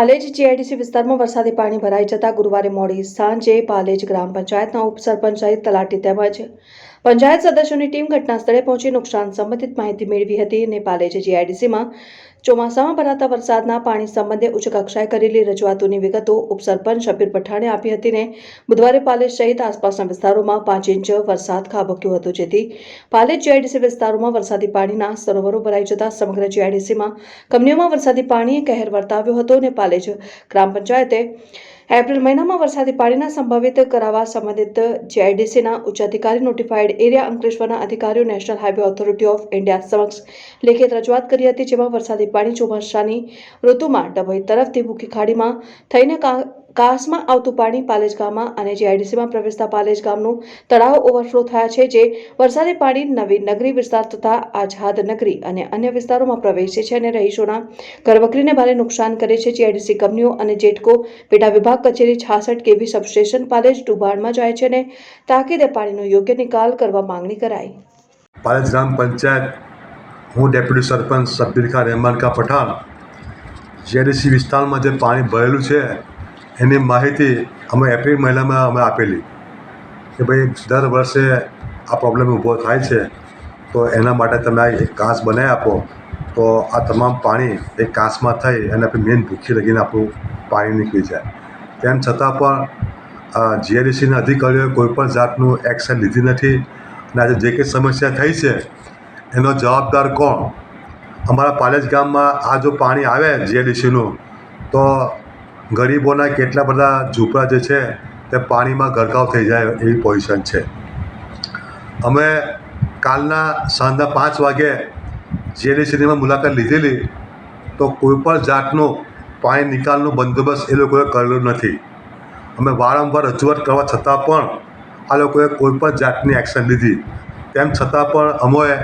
Palej GIDC વિસ્તારમાં વરસાદી પાણી ભરાઈ જતા ગુરુવારે મોડી સાંજે પાલેજ ગ્રામ પંચાયતના ઉપસરપંચ સહિત તલાટી તેમજ પંચાયત સદસ્યોની ટીમ ઘટના સ્થળે પહોંચી નુકસાન સંબંધિત માહિતી મેળવી હતી. નેપાલે જીઆઈડીસીમાં ચોમાસામાં ભરાતા વરસાદના પાણી સંબંધે ઉચ્ચ કક્ષાએ કરેલી રજૂઆતોની વિગતો ઉપસરપંચ શબીર પઠાણે આપી હતી ને બુધવારે પાલેજ સહિત આસપાસના વિસ્તારોમાં પાંચ ઇંચ વરસાદ ખાબક્યો હતો. જેથી પાલેજ જીઆઈડીસી વિસ્તારોમાં વરસાદી પાણીના સરોવરો ભરાઈ જતા સમગ્ર જીઆઈડીસીમાં કંપનીઓમાં વરસાદી પાણીએ કહેર વર્તાવ્યો હતો ને પાલેજ ગ્રામ પંચાયતે એપ્રિલ મહિનામાં વરસાદી પાણીના સંભવિત કરાવવા સંબંધિત જીઆઈડીસીના ઉચ્ચ અધિકારી નોટિફાઈડ એરિયા અંકલેશ્વરના અધિકારીઓ national highway authority of India સમક્ષ લેખિત રજૂઆત કરી હતી, જેમાં વરસાદી પાણી ચોમાસાની ઋતુમાં ડભોઈ તરફથી ભૂખી ખાડીમાં થઈને કાસમાં આવતું પાણી પાલેજ ગામમાં અને જીઆઈડીસીમાં પ્રવેશતા પાલેજ ગામનું તળાવ ઓવરફ્લો થયા છે, જે વરસાદી પાણી નવી નગરી વિસ્તાર તથા આઝાદ નગરી અને અન્ય વિસ્તારોમાં પ્રવેશે છે અને રહીશોના ઘરવકરીને ભારે નુકસાન કરે છે. જીઆઈડીસી કંપનીઓ અને જેટકો પેટા વિભાગ કચેરી છાસઠ કેવી સબસ્ટેશન પાલેજ ડુબાણમાં જાય છે અને તાકીદે પાણીનો યોગ્ય નિકાલ કરવા માંગણી કરાઈ. પાલેજ ગ્રામ પંચાયત, હું ડેપ્યુટી સરપંચ ખાન રહેમાન કા પઠાણ. જીઆઈડીસી વિસ્તારમાં જે પાણી ભરેલું છે એની માહિતી અમે એપ્રિલ મહિનામાં અમે આપેલી કે ભાઈ દર વર્ષે આ પ્રોબ્લેમ ઊભો થાય છે, તો એના માટે તમે આ એક કાંસ બનાવી આપો. તો આ તમામ પાણી એ કાંસમાં થઈ અને આપણે મેન ભૂખી લગીને આપણું પાણી નીકળી જાય. તેમ છતાં પણ જીઆઈડીસીના અધિકારીઓએ કોઈપણ જાતનું એક્શન લીધી નથી અને આજે જે કંઈ સમસ્યા થઈ છે, એનો જવાબદાર કોણ? અમારા પાલેજ ગામમાં આ જો પાણી આવે જીઆઈડીસીનું તો ગરીબોના કેટલા બધા ઝૂંપડા જે છે તે પાણીમાં ગરકાવ થઈ જાય એવી પોઝિશન છે. અમે કાલના સાંજના પાંચ વાગે જીઆઈડીસીની મુલાકાત લીધેલી તો કોઈપણ જાતનું પાણી નિકાલનું બંદોબસ્ત એ લોકોએ કરેલો નથી. અમે વારંવાર રજૂઆત કરવા છતાં પણ આ લોકોએ કોઈપણ જાતની એક્શન લીધી. તેમ છતાં પણ અમોએ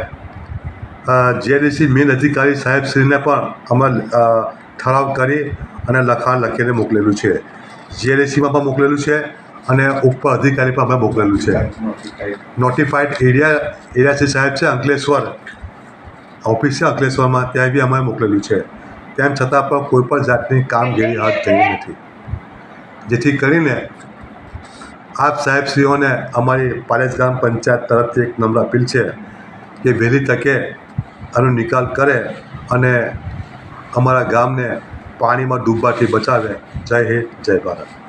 જીઆઈડીસી મેન અધિકારી સાહેબશ્રીને પણ અમે ઠરાવ કરી અને લખાણ લખીને મોકલેલું છે. જીએલએસીમાં પણ મોકલેલું છે અને ઉપર અધિકારી પણ અમે મોકલેલું છે. નોટિફાઈડ એરિયા એરિયાસી સાહેબ છે અંકલેશ્વર. ઓફિસ છે અંકલેશ્વરમાં, ત્યાં બી અમે મોકલેલું છે. તેમ છતાં પણ કોઈ પણ જાતની કામગીરી હાથ થઈ નથી. જેથી કરીને આપ સાહેબશ્રીઓને અમારી પાલેજ ગ્રામ પંચાયત તરફથી એક નમ્ર અપીલ છે કે વહેલી તકે આનો નિકાલ કરે અને અમારા ગામને પાણીમાં ડૂબવાથી બચાવે. જય હિન્દ જય ભારત.